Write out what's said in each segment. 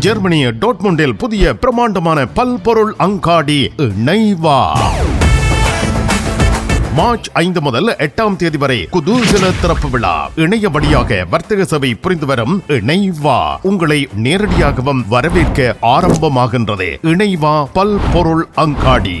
ஜெர்மனிய டோட்முண்டில் புதிய பிரமாண்டமான பல்பொருள் அங்காடி இணைவா மார்ச் ஐந்து முதல் எட்டாம் தேதி வரை குதூகல திறப்பு விழா. இணைய வழியாக வர்த்தக சபை புரிந்து வரும் இணைவா உங்களை நேரடியாகவும் வரவேற்க ஆரம்பமாகின்றது. இணைவா பல்பொருள் அங்காடி.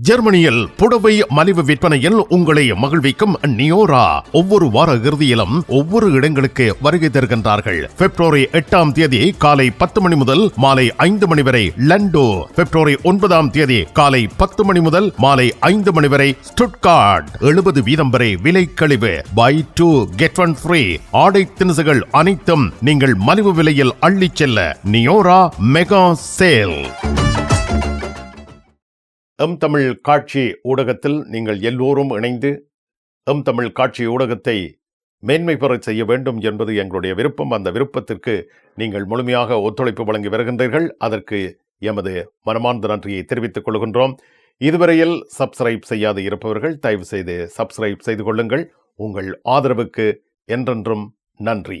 ஜெர்மனியில் புடவை மலிவு விற்பனையில் உங்களை மகிழ்விக்கும் நியோரா. ஒவ்வொரு வார இறுதியிலும் ஒவ்வொரு இடங்களுக்கு வருகை தருகின்றார்கள். பிப்ரவரி எட்டாம் தேதி காலை பத்து மணி முதல் மாலை ஐந்து மணி வரை லண்டோ. பிப்ரவரி ஒன்பதாம் தேதி காலை பத்து மணி முதல் மாலை ஐந்து மணி வரை ஸ்டுட்கார்ட். எழுபது வீதம் வரை விலை கழிவு. Buy two get one free. ஆடை திணுசுகள் அனைத்தும் நீங்கள் மலிவு விலையில் அள்ளிச் செல்ல நியோரா மெகா சேல். எம் தமிழ் காட்சி ஊடகத்தில் நீங்கள் எல்லோரும் இணைந்து எம் தமிழ் காட்சி ஊடகத்தை மேன்மை பெறச் செய்ய வேண்டும் என்பது எங்களுடைய விருப்பம். அந்த விருப்பத்திற்கு நீங்கள் முழுமையாக ஒத்துழைப்பு வழங்கி வருகின்றீர்கள். அதற்கு எமது மனமார்ந்த நன்றியை தெரிவித்துக் கொள்கின்றோம். இதுவரையில் சப்ஸ்கிரைப் செய்யாது இருப்பவர்கள் தயவு செய்து சப்ஸ்கிரைப் செய்து கொள்ளுங்கள். உங்கள் ஆதரவுக்கு என்றென்றும் நன்றி.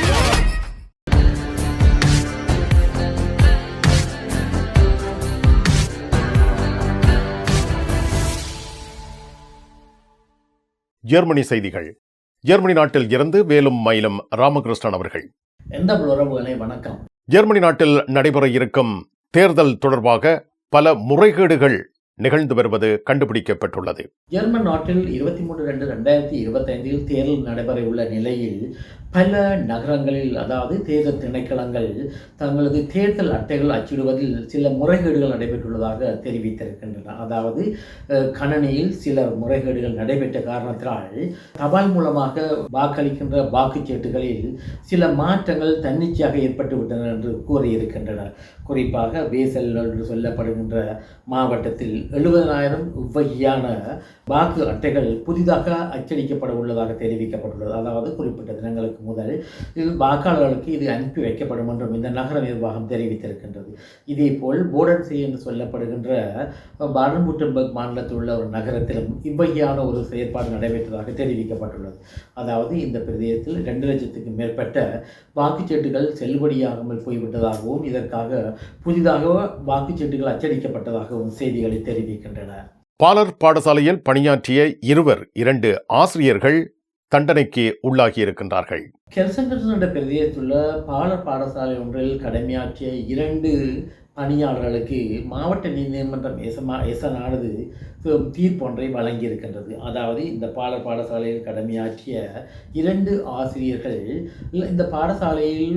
ஜெர்மனி செய்திகள். ஜெர்மனி நாட்டில் இருந்து வேலும் மயிலும் ராமகிருஷ்ணன் அவர்கள். எந்த உறவுகளை வணக்கம்? ஜெர்மனி நாட்டில் நடைபெற இருக்கும் தேர்தல் தொடர்பாக பல முறைகேடுகள் நிகழ்ந்து வருவது கண்டுபிடிக்கப்பட்டுள்ளது. ஜெர்மன் நாட்டில் இருபத்தி மூன்று ரெண்டு ரெண்டாயிரத்தி இருபத்தைந்தில் தேர்தல் நடைபெற உள்ள நிலையில் பல நகரங்களில் அதாவது தேர்தல் திணைக்களங்கள் தங்களது தேர்தல் அட்டைகள் அச்சிடுவதில் சில முறைகேடுகள் நடைபெற்றுள்ளதாக தெரிவித்திருக்கின்றன. அதாவது கணனியில் சில முறைகேடுகள் நடைபெற்ற காரணத்தினால் தபால் மூலமாக வாக்களிக்கின்ற வாக்குச்சீட்டுகளில் சில மாற்றங்கள் தன்னிச்சையாக ஏற்பட்டுவிட்டன என்று கூறியிருக்கின்றன குறிப்பாக வேசல் என்று சொல்லப்படுகின்ற மாவட்டத்தில் எழுபதனாயிரம் உவ்வகையான வாக்கு அட்டைகள் புதிதாக அச்சடிக்கப்பட உள்ளதாக தெரிவிக்கப்பட்டுள்ளது. அதாவது குறிப்பிட்ட தினங்களுக்கு முதல் இது வாக்காளர்களுக்கு இது அனுப்பி வைக்கப்படும் என்றும் இந்த நகர நிர்வாகம் தெரிவித்திருக்கின்றது. இதேபோல் போடன்சி என்று சொல்லப்படுகின்ற பாடன்புட்டன்பர்க் மாநிலத்தில் உள்ள ஒரு நகரத்திலும் இவ்வகையான ஒரு செயற்பாடு நடைபெற்றதாக தெரிவிக்கப்பட்டுள்ளது. அதாவது இந்த பிரதேசத்தில் ரெண்டு லட்சத்துக்கு மேற்பட்ட வாக்குச்சீட்டுகள் செல்லுபடியாகாமல் போய்விட்டதாகவும் இதற்காக புதிதாக வாக்குச்சீட்டுகள் அச்சடிக்கப்பட்டதாகவும் செய்திகளை தெரிவிக்கின்றன. பாலர் பாடசாலையில் பணியாற்றிய இருவர் இரண்டு ஆசிரியர்கள் தண்டனைக்கு உள்ளாகியிருக்கின்றார்கள். கெல்சங்கர்ஸ் என்ற பாலர் பாடசாலை ஒன்றில் கடமையாற்றிய இரண்டு பணியாளர்களுக்கு மாவட்ட நீதிமன்றம் எசமா எசனானது தீர்ப்பு ஒன்றை வழங்கியிருக்கின்றது. அதாவது இந்த பாட பாடசாலையில் கடமையாற்றிய இரண்டு ஆசிரியர்கள் இந்த பாடசாலையில்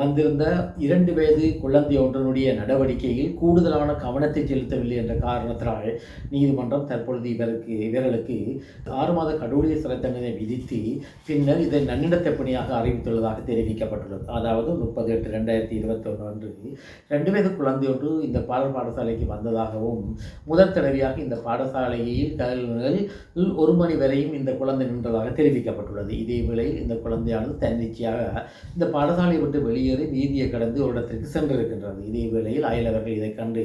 வந்திருந்த இரண்டு வயது குழந்தை ஒன்றனுடைய நடவடிக்கையில் கூடுதலான கவனத்தை செலுத்தவில்லை என்ற காரணத்தினால் நீதிமன்றம் தற்பொழுது இவருக்கு இவர்களுக்கு ஆறு மாத கடவுளிய சிறை தண்டனை விதித்து பின்னர் இதை நன்னிடத்தை பணியாக அறிவித்துள்ளதாக தெரிவிக்கப்பட்டுள்ளது. அதாவது முப்பது எட்டு ரெண்டாயிரத்தி இருபத்தொன்று அன்று ரெண்டு வயது குழந்தை ஒன்று இந்த பாடல் பாடசாலைக்கு வந்ததாகவும் முதல் தடவையாக இந்த பாடசாலையில் கல்விகளில் ஒரு மணி வரையும் இந்த குழந்தை நின்றதாக தெரிவிக்கப்பட்டுள்ளது. இதே வேளையில் இந்த குழந்தையானது தன்னிச்சையாக இந்த பாடசாலையை விட்டு வெளியேறி வீதியை கடந்து ஒரு இடத்திற்கு சென்றிருக்கின்றது. இதே வேளையில் அயலவர்கள் இதை கண்டு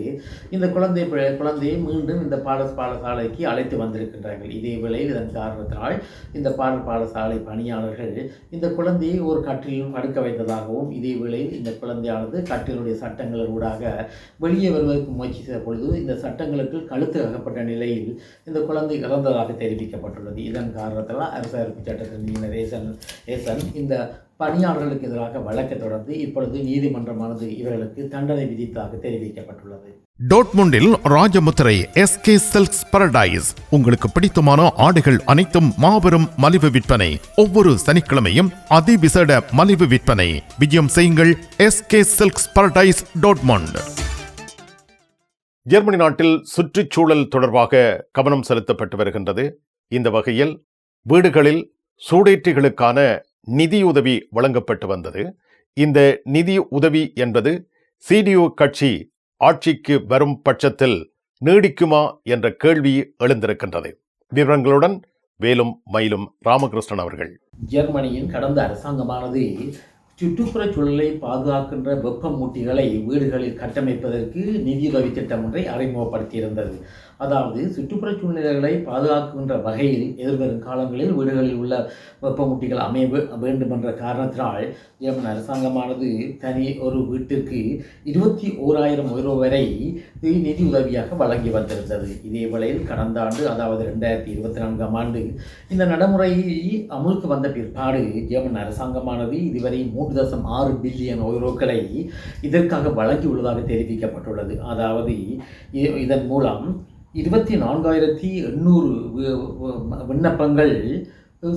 இந்த குழந்தை குழந்தையை மீண்டும் இந்த பாட பாடசாலைக்கு அழைத்து வந்திருக்கின்றார்கள். இதே வேளையில் இதன் காரணத்தினால் இந்த பாட பாடசாலை பணியாளர்கள் இந்த குழந்தையை ஒரு கட்டிலும் படுக்க வைத்ததாகவும் இதே வேளையில் இந்த குழந்தையானது கட்டிலுடைய சட்டங்கள் ஊடாக வெளியே வருவதற்கு முயற்சி செய்த பொழுது இந்த சட்டங்களுக்கு கழுத்து அகப்பட்ட நிலையில் இந்த குழந்தை இறந்ததாக தெரிவிக்கப்பட்டுள்ளது. இதன் காரணத்தால் அரசமைப்பு சட்டத்தின் ரேசன் ரேசன் இந்த பணியாளர்களுக்கு எதிராக வழக்கை தொடர்ந்து இப்பொழுது நீதிமன்றமானது இவர்களுக்கு தண்டனை விதித்ததாக தெரிவிக்கப்பட்டுள்ளது. டோட்முண்டில் ராஜமுத்திரை எஸ்கே சில்க்ஸ் பரடைஸ். உங்களுக்கு பிடித்தமான ஆடைகள் அனைத்தும் மாபெரும் மலிவு விற்பனை. ஒவ்வொரு சனிக்கிழமையும் அதிவிசேட மலிவு விற்பனை. விஜயம் செய்யுங்கள் SK silks paradise Dortmund. Germany நாட்டில் சுற்றுச்சூழல் தொடர்பாக கவனம் செலுத்தப்பட்டு வருகின்றது. இந்த வகையில் வீடுகளில் சூடேற்றிகளுக்கான நிதியுதவி வழங்கப்பட்டு வந்தது. இந்த நிதி உதவி என்பது சிடியு கட்சி ஆட்சிக்கு வரும் பட்சத்தில் நீடிக்குமா என்ற கேள்வி எழுந்திருக்கின்றது. விவரங்களுடன் வேலும் மயிலும் ராமகிருஷ்ணன் அவர்கள். ஜெர்மனியின் கடந்த அரசாங்கமானது சுற்றுப்புறச் சூழலை பாதுகாக்கின்ற வெப்பமூட்டிகளை வீடுகளில் கட்டமைப்பதற்கு நிதியுதவி திட்டம் ஒன்றை அறிமுகப்படுத்தியிருந்தது. அதாவது சுற்றுப்புறச் சூழ்நிலைகளை பாதுகாக்கின்ற வகையில் எதிர்வரும் காலங்களில் வீடுகளில் உள்ள வெப்பமூட்டிகள் அமைய வேண்டும் என்ற காரணத்தினால் ஜெர்மன் அரசாங்கமானது தனி ஒரு வீட்டிற்கு இருபத்தி ஓராயிரம் யூரோ வரை நிதி உதவியாக வழங்கி வந்திருந்தது. இதே வேளையில் கடந்த ஆண்டு அதாவது ரெண்டாயிரத்தி இருபத்தி நான்காம் ஆண்டு இந்த நடைமுறையை அமுலுக்கு வந்த பிற்பாடு ஜெர்மன் அரசாங்கமானது இதுவரை மூன்று தசம் ஆறு பில்லியன் யூரோக்களை இதற்காக வழங்கியுள்ளதாக தெரிவிக்கப்பட்டுள்ளது. அதாவது இதன் மூலம் இருபத்தி நான்காயிரத்தி எண்ணூறு விண்ணப்பங்கள்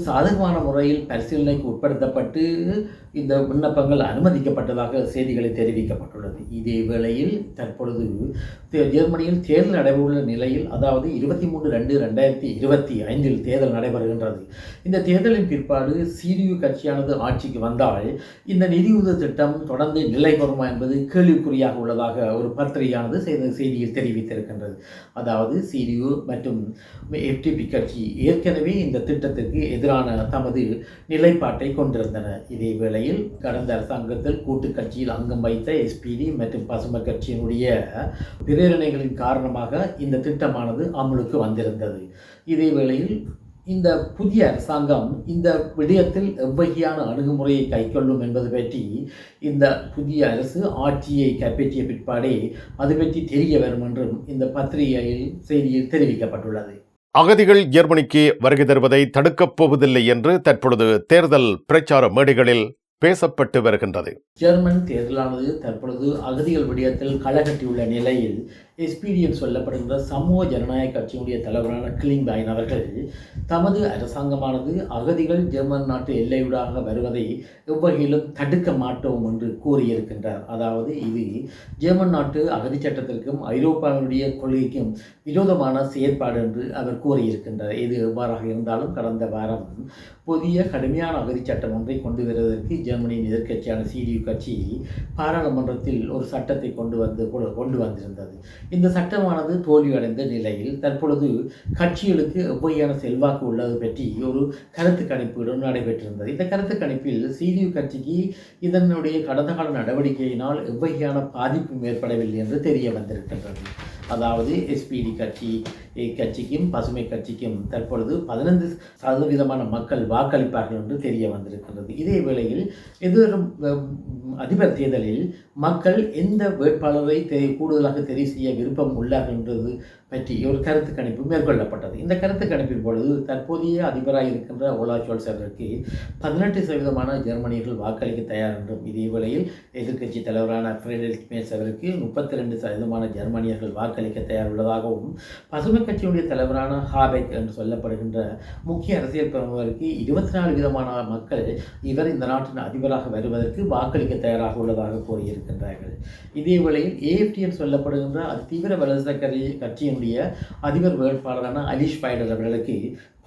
சாதகமான முறையில் பரிசீலனைக்கு உட்படுத்தப்பட்டு இந்த விண்ணப்பங்கள் அனுமதிக்கப்பட்டதாக செய்திகளை தெரிவிக்கப்பட்டுள்ளது. இதே வேளையில் தற்பொழுது ஜெர்மனியில் தேர்தல் நடைபெறவுள்ள நிலையில் அதாவது இருபத்தி மூன்று ரெண்டு ரெண்டாயிரத்தி இருபத்தி ஐந்தில் தேர்தல் நடைபெறுகின்றது. இந்த தேர்தலின் பிற்பாடு சிடியு கட்சியானது ஆட்சிக்கு வந்தால் இந்த நிதியுதவி திட்டம் தொடர்ந்து நிலை பெறுமா என்பது கேள்விக்குறியாக உள்ளதாக ஒரு பத்திரிகையானது செய்த செய்தியில் தெரிவித்திருக்கின்றது. அதாவது சிடியு மற்றும் எஃப்டிபி கட்சி ஏற்கனவே இந்த திட்டத்திற்கு எதிரான தமது நிலைப்பாட்டை கொண்டிருந்தன. இதே வேளையில் கடந்த அரசாங்கத்தில் கூட்டு கட்சியில் அங்கம் வைத்த எஸ்பிடி மற்றும் பசுமை கட்சியினுடைய பிரேரணைகளின் காரணமாக இந்த திட்டமானது அமலுக்கு வந்திருந்தது. இதே வேளையில் இந்த புதிய அரசாங்கம் இந்த விடயத்தில் எவ்வகையான அணுகுமுறையை கைக்கொள்ளும் என்பது பற்றி இந்த புதிய அரசு ஆட்சியை கைப்பற்றிய பிற்பாடே அது பற்றி தெரிய வரும் என்றும் இந்த பத்திரிகையில் செய்தியில் தெரிவிக்கப்பட்டுள்ளது. அகதிகள் ஜெர்மனிக்கு வருகை தருவதை தடுக்கப் போவதில்லை என்று தற்பொழுது தேர்தல் பிரச்சார மேடைகளில் பேசப்பட்டு வருகின்றது. ஜெர்மன் தேர்தலானது தற்பொழுது அகதிகள் விடயத்தில் களகட்டியுள்ள நிலையில் எஸ்பிடிஎம் சொல்லப்படுகின்ற சமூக ஜனநாயக கட்சியினுடைய தலைவரான கிளிங் பாயின் அவர்கள் தமது அரசாங்கமானது அகதிகள் ஜெர்மன் நாட்டு எல்லையூடாக வருவதை எவ்வகையிலும் தடுக்க மாட்டோம் என்று கூறியிருக்கின்றார். அதாவது இது ஜெர்மன் நாட்டு அகதி சட்டத்திற்கும் ஐரோப்பாவினுடைய கொள்கைக்கும் விரோதமான செயற்பாடு என்று அவர் கூறியிருக்கின்றார். இது எவ்வாறாக இருந்தாலும் கடந்த வாரம் புதிய கடுமையான அகதி சட்டம் ஒன்றை கொண்டு வருவதற்கு ஜெர்மனியின் எதிர்க்கட்சியான சிடியு கட்சி பாராளுமன்றத்தில் ஒரு சட்டத்தை கொண்டு வந்து கொண்டு வந்திருந்தது. இந்த சட்டமானது தோல்வியடைந்த நிலையில் தற்பொழுது கட்சிகளுக்கு எவ்வையான செல்வாக்கு உள்ளது பற்றி ஒரு கருத்து கணிப்பு நடைபெற்றிருந்தது. இந்த கருத்து கணிப்பில் சிடியு கட்சிக்கு இதனுடைய கடந்த கால நடவடிக்கையினால் எவ்வகையான பாதிப்பும் ஏற்படவில்லை என்று தெரிய வந்திருக்கின்றது. அதாவது எஸ்பிடி கட்சி கட்சிக்கும் பசுமை கட்சிக்கும் தற்பொழுது பதினைந்து சதவீதமான மக்கள் வாக்களிப்பார்கள் என்று தெரிய வந்திருக்கின்றது. இதே வேளையில் எதிர்வரும் அதிபர் தேர்தலில் மக்கள் எந்த வேட்பாளரை தெரி கூடுதலாக தெரிவு செய்ய விருப்பம் உள்ளார்கள் என்றது பற்றி ஒரு கருத்து கணிப்பு மேற்கொள்ளப்பட்டது. இந்த கருத்து கணிப்பின் பொழுது தற்போதைய அதிபராக இருக்கின்ற ஓலா சோல்ஸ் அவருக்கு பதினெட்டு சதவீதமான ஜெர்மனியர்கள் வாக்களிக்க தயார் என்றும் இதே வேளையில் எதிர்க்கட்சி தலைவரான ஃப்ரெடரிக் மேஸ் அவருக்கு முப்பத்தி ரெண்டு சதவீதமான ஜெர்மனியர்கள் வாக்களிக்க தயார் உள்ளதாகவும் பசுமை கட்சியுடைய தலைவரான ஹாபெக் என்று சொல்லப்படுகின்ற முக்கிய அரசியல் பிரமுகருக்கு இருபத்தி நாலு விதமான மக்கள் இவர் இந்த நாட்டின் அதிபராக வருவதற்கு வாக்களிக்க தயாராக உள்ளதாக கூறியிருக்கின்றார்கள். இதே வேளையில் ஏஎஃப்டி என்று சொல்லப்படுகின்ற தீவிர வலதுசாரி கட்சியின் ஜெர்மனியினுடைய அதிபர் வேட்பாளரான அலிஷ் பைடர் அவர்களுக்கு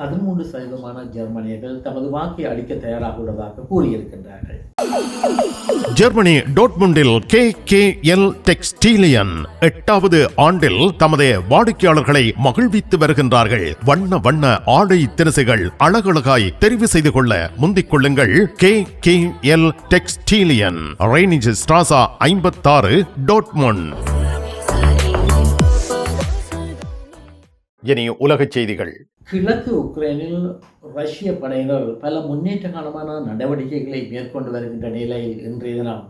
பதிமூன்று சதவீதமான ஜெர்மனியர்கள் தமது வாக்கை அளிக்க தயாராக உள்ளதாக கூறியிருக்கின்றார்கள். ஜெர்மனி டோட்முண்டில் கே கே எல் டெக்ஸ்டீலியன் எட்டாவது ஆண்டில் தமது வாடிக்கையாளர்களை மகிழ்வித்து வருகின்றார்கள். வண்ண வண்ண ஆடை தினசுகள் அழகழகாய் தெரிவு செய்து கொள்ள முந்திக் கொள்ளுங்கள் K K L Textilien. Reinig Strasse ஐம்பத்தாறு டோட்முண்ட் இனி உலகச் செய்திகள். கிழக்கு உக்ரைனில் ரஷ்ய படையினர் பல முன்னேற்றகரமான நடவடிக்கைகளை மேற்கொண்டு வருகின்ற நிலையில் இன்றைய தினம்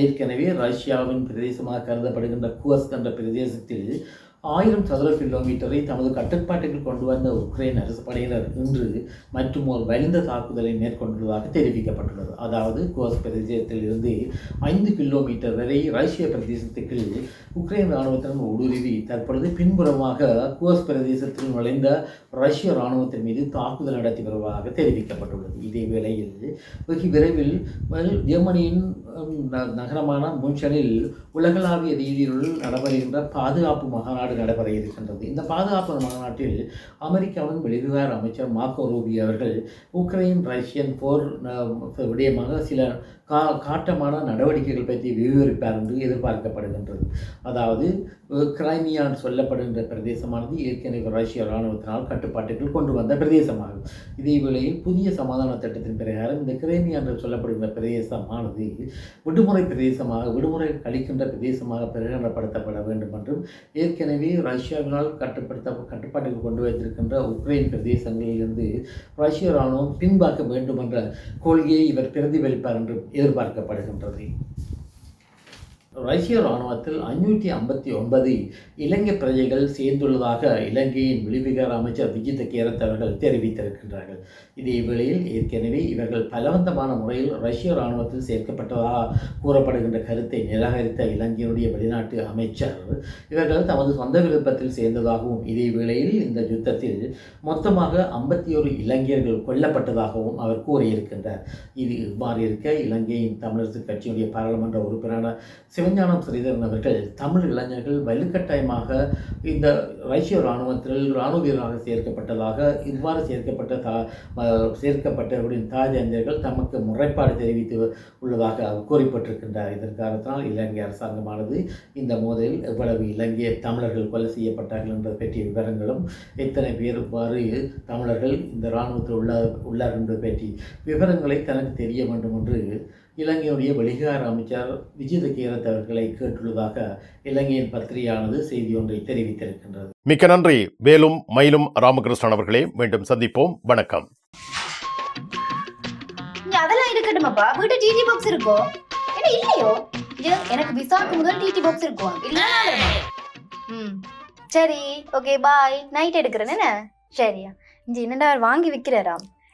ஏற்கனவே ரஷ்யாவின் பிரதேசமாக கருதப்படுகின்ற குவஸ்க் என்ற பிரதேசத்தில் ஆயிரம் சதுர கிலோமீட்டரை தமது கட்டுப்பாட்டுக்கு கொண்டு வந்த உக்ரைன் அரசு படையினர் இன்று மற்றும் ஒரு வலிந்த தாக்குதலை மேற்கொண்டுள்ளதாக தெரிவிக்கப்பட்டுள்ளது. அதாவது கோஸ் பிரதேசத்தில் இருந்து ஐந்து கிலோமீட்டர் வரை ரஷ்ய பிரதேசத்துக்கு உக்ரைன் இராணுவத்தினர் ஊடுருவி தற்பொழுது பின்புறமாக கோஸ் பிரதேசத்தில் நுழைந்த ரஷ்ய இராணுவத்தின் மீது தாக்குதல் நடத்தி வருவதாக தெரிவிக்கப்பட்டுள்ளது. இதே வேளையில் வெகு விரைவில் ஜெர்மனியின் ந- நகரமான முன்ஷனில் உலகளாவிய ரீதியில் நடைபெறுகின்ற பாதுகாப்பு மாநாடு மாநாடு நடைபெற இருக்கின்றது. இந்த பாதுகாப்பு மாநாட்டில் அமெரிக்காவின் வெளிவிவகார அமைச்சர் மார்க்கோ ரூபி அவர்கள் உக்ரைன் ரஷ்யன் போர் விடயமாக சில கா காட்டமான நடவடிக்கைகள் பற்றி விவரிப்பார் என்று எதிர்பார்க்கப்படுகின்றது. அதாவது கிரைமியான் சொல்லப்படுகின்ற பிரதேசமானது ஏற்கனவே ரஷ்ய இராணுவத்தினால் கட்டுப்பாட்டுக்குள் கொண்டு வந்த பிரதேசமாகும். இதே வேளையில் புதிய சமாதான திட்டத்தின் பிரகாரம் இந்த கிரைமியா என்று சொல்லப்படுகின்ற பிரதேசமானது விடுமுறை பிரதேசமாக விடுமுறை அளிக்கின்ற பிரதேசமாக பிரகடனப்படுத்தப்பட வேண்டும் என்றும் ஏற்கனவே ரஷ்யாவினால் கட்டுப்படுத்த கட்டுப்பாட்டுக்கு கொண்டு வைத்திருக்கின்ற உக்ரைன் பிரதேசங்களிலிருந்து ரஷ்ய இராணுவம் பின்பாக்க வேண்டும் என்ற கொள்கையை இவர் பிரதிபலிப்பார் என்றும் எதிர்பார்க்கப்படுகின்றது. ரஷ்ய இராணுவத்தில் ஐநூற்றி ஐம்பத்தி ஒன்பது இலங்கை பிரஜைகள் சேர்ந்துள்ளதாக இலங்கையின் வெளிவிகார அமைச்சர் விஜித கேரத் அவர்கள் தெரிவித்திருக்கின்றார்கள். இதே வேளையில் ஏற்கனவே இவர்கள் பலவந்தமான முறையில் ரஷ்ய இராணுவத்தில் சேர்க்கப்பட்டதாக கூறப்படுகின்ற கருத்தை நிராகரித்த இலங்கையினுடைய வெளிநாட்டு அமைச்சர் இவர்கள் தமது சொந்த விருப்பத்தில் சேர்ந்ததாகவும் இதே வேளையில் இந்த யுத்தத்தில் மொத்தமாக ஐம்பத்தி ஒரு இளைஞர்கள் கொல்லப்பட்டதாகவும் அவர் கூறியிருக்கின்றார். இது இவ்வாறு இருக்க இலங்கையின் தமிழரசு கட்சியினுடைய பாராளுமன்ற உறுப்பினரான சிவ சிவஞானம் ஸ்ரீதரன் அவர்கள் தமிழ் இளைஞர்கள் வலுக்கட்டாயமாக இந்த ரஷ்ய இராணுவத்தில் இராணுவ வீரராக சேர்க்கப்பட்டதாக இவ்வாறு சேர்க்கப்பட்ட தா சேர்க்கப்பட்டவர்களின் தாஜஞ்சர்கள் தமக்கு முறைப்பாடு தெரிவித்து உள்ளதாக அவர் இதன் இதற்காகத்தான் இலங்கை அரசாங்கமானது இந்த மோதலில் எவ்வளவு இலங்கைய தமிழர்கள் கொலை செய்யப்பட்டார்கள் என்பது பற்றிய விவரங்களும் எத்தனை பேர் இவ்வாறு தமிழர்கள் இந்த இராணுவத்தில் உள்ளார் உள்ளார் என்பது பற்றி விவரங்களை தனக்கு தெரிய வேண்டும் என்று இலங்கையுடைய வெளிகார அமைச்சர் விஜித கேரத் அவர்களை கேட்டுள்ளதாக இலங்கையின் பத்திரிகையானது செய்தி ஒன்றை தெரிவித்திருக்கின்றது. மிக்க நன்றி. வேலும் மயிலும் ராமகிருஷ்ணன் அவர்களே மீண்டும் சந்திப்போம். வணக்கம். அதெல்லாம் இருக்கட்டுமாப்பா? வீட்டு டிடி பாக்ஸ் இருக்கோ? என்ன இல்லையோ? எனக்கு விசாக்கு முதல் டிடி பாக்ஸ் இருக்கும் ம். சரி ஓகே பாய் நைட் எடுக்கிறேன் என்ன? சரியா. இங்க என்னடா வாங்கி விக்கிறாராம்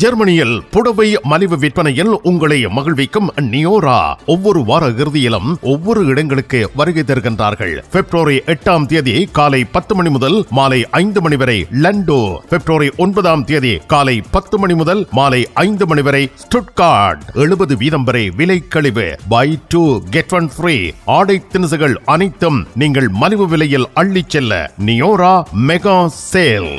ஜெர்மனியில் புடவை மலிவு விற்பனையில் உங்களை மகிழ்விக்கும் நியோரா. ஒவ்வொரு வார இறுதியிலும் ஒவ்வொரு இடங்களுக்கு வருகை தருகின்றார்கள். பிப்ரவரி எட்டாம் தேதி காலை பத்து மணி முதல் மாலை ஐந்து மணி வரை லண்டோ. பிப்ரவரி ஒன்பதாம் தேதி காலை பத்து மணி முதல் மாலை ஐந்து மணி வரை ஸ்டுட்கார்ட். எழுபது வீதம் வரை விலை கழிவு. Buy two get one free. ஆடை திணுசுகள் அனைத்தும் நீங்கள் மலிவு விலையில் அள்ளிச் செல்ல நியோரா மெகா சேல்.